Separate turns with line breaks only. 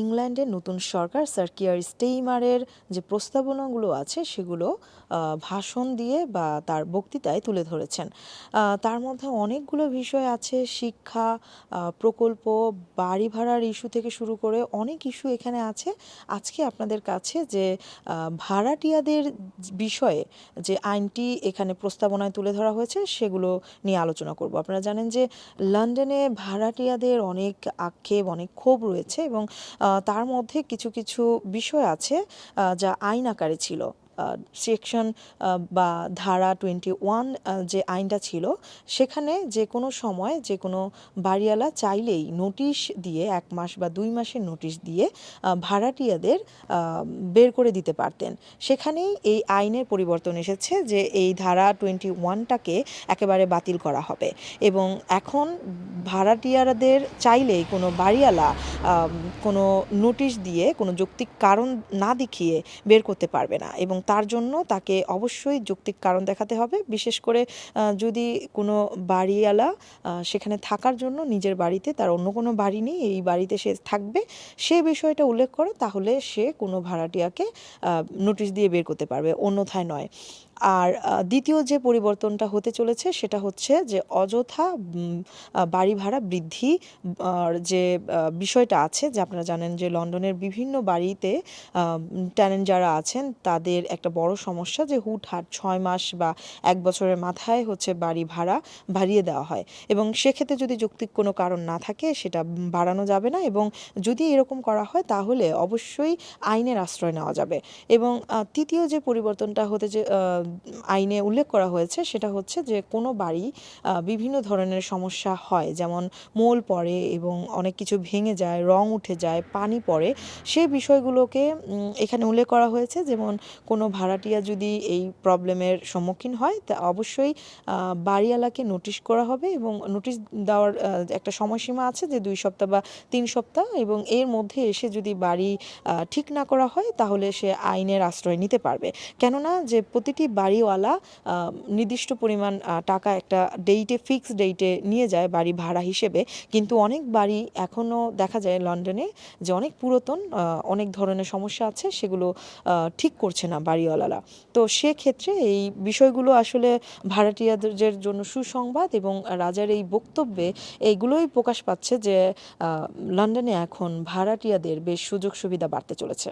ইংল্যান্ডের নতুন সরকার স্যার কিয়ার স্টেইমারের যে প্রস্তাবনাগুলো আছে সেগুলো ভাষণ দিয়ে বা তার বক্তৃতায় তুলে ধরেছেন। তার মধ্যে অনেকগুলো বিষয় আছে, শিক্ষা প্রকল্প, বাড়ি ভাড়ার ইস্যু থেকে শুরু করে অনেক ইস্যু এখানে আছে। আজকে আপনাদের কাছে যে ভাড়াটিয়াদের বিষয়ে যে আইনটি এখানে প্রস্তাবনায় তুলে ধরা হয়েছে সেগুলো নিয়ে আলোচনা করব। আপনারা জানেন যে, লন্ডনে ভাড়াটিয়াদের অনেক আক্ষেপ, অনেক ক্ষোভ রয়েছে এবং তার মধ্যে কিছু কিছু বিষয় আছে যা আইন আকারে ছিল। সেকশন বা ধারা টোয়েন্টি ওয়ান যে আইনটা ছিল, সেখানে যে কোনো সময় যে কোনো বাড়িওয়ালা চাইলেই নোটিশ দিয়ে, এক মাস বা দুই মাসের নোটিশ দিয়ে ভাড়াটিয়াদের বের করে দিতে পারতেন। সেখানেই এই আইনের পরিবর্তন এসেছে যে এই ধারা টোয়েন্টি ওয়ানটাকে একেবারে বাতিল করা হবে। এবং এখন ভাড়াটিয়ারাদের চাইলেই কোনো বাড়িওয়ালা কোনো নোটিশ দিয়ে, কোনো যৌক্তিক কারণ না দেখিয়ে বের করতে পারবে না। এবং তার জন্য তাকে অবশ্যই যৌক্তিক কারণ দেখাতে হবে। বিশেষ করে যদি কোনো বাড়িওয়ালা সেখানে থাকার জন্য নিজের বাড়িতে তার অন্য কোনো বাড়ি নেই, এই বাড়িতে সে থাকবে, সে বিষয়টা উল্লেখ করে তাহলে সে কোনো ভাড়াটিয়াকে নোটিশ দিয়ে বের করতে পারবে, অন্যথায় নয়। আর দ্বিতীয় যে পরিবর্তনটা হতে চলেছে সেটা হচ্ছে যে অযথা বাড়ি ভাড়া বৃদ্ধি যে বিষয়টা আছে যে আপনারা জানেন যে লন্ডনের বিভিন্ন বাড়িতে ট্যানেন্ট যারা আছেন তাদের একটা বড় সমস্যা যে হুটহাট ছয় মাস বা এক বছরের মাথায় হচ্ছে বাড়ি ভাড়া বাড়িয়ে দেওয়া হয়। এবং সেক্ষেত্রে যদি যৌক্তিক কোনো কারণ না থাকে, সেটা বাড়ানো যাবে না এবং যদি এরকম করা হয়, তাহলে অবশ্যই আইনের আশ্রয় নেওয়া যাবে। এবং তৃতীয় যে পরিবর্তনটা হতে যে আইনে উল্লেখ করা হয়েছে, সেটা হচ্ছে যে কোনো বাড়ি বিভিন্ন ধরনের সমস্যা হয়। যেমন মোল পড়ে এবং অনেক কিছু ভেঙে যায়, রং উঠে যায়, পানি পড়ে। সেই বিষয়গুলোকে এখানে উল্লেখ করা হয়েছে। যেমন কোনো ভাড়াটিয়া যদি এই প্রবলেমের সম্মুখীন হয়, তা অবশ্যই বাড়িওয়ালাকে নোটিশ করা হবে এবং নোটিশ দেওয়ার একটা সময়সীমা আছে যে দুই সপ্তাহ বা তিন সপ্তাহ এবং এর মধ্যে এসে যদি বাড়ি ঠিক না করা হয় তাহলে সে আইনের আশ্রয় নিতে পারবে। কেননা যে প্রতিটি বাড়িওয়ালা নির্দিষ্ট পরিমাণ টাকা একটা ডেইটে ফিক্সড ডেইটে নিয়ে যায় বাড়ি ভাড়া হিসেবে। কিন্তু অনেক বাড়ি এখনও দেখা যায় লন্ডনে যে অনেক পুরাতন অনেক ধরনের সমস্যা আছে সেগুলো ঠিক করছে না বাড়িওয়ালারা। তো সেক্ষেত্রে এই বিষয়গুলো আসলে ভাড়াটিয়াদের জন্য সুসংবাদ এবং রাজার এই বক্তব্যে এইগুলোই প্রকাশ পাচ্ছে যে লন্ডনে এখন ভাড়াটিয়াদের বেশ সুযোগ সুবিধা বাড়তে চলেছে।